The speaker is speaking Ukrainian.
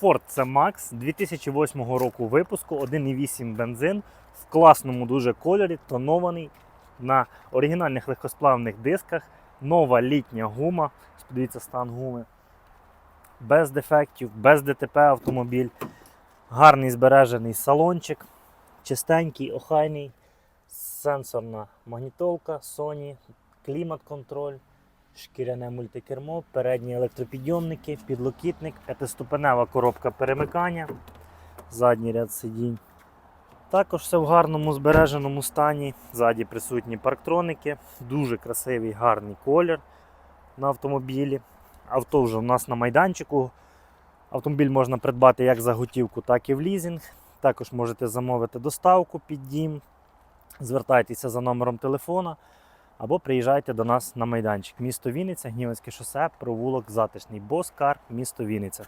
Ford C-Max 2008 року випуску, 1,8 бензин в класному дуже кольорі, тонований на оригінальних легкосплавних дисках, нова літня гума. Подивіться стан гуми. Без дефектів, без ДТП автомобіль. Гарний збережений салончик, чистенький, охайний, сенсорна магнітолка, Sony, клімат-контроль, шкіряне мультикермо, передні електропідйомники, підлокітник, п'ятиступенева коробка перемикання, задній ряд сидінь. Також все в гарному збереженому стані. Ззаді присутні парктроники, дуже красивий гарний колір на автомобілі. Авто вже у нас на майданчику. Автомобіль можна придбати як за готівку, так і в лізинг. Також можете замовити доставку під дім. Звертайтеся за номером телефона або приїжджайте до нас на майданчик. Місто Вінниця, Гнівецьке шосе, провулок Затишний, Боскар, місто Вінниця.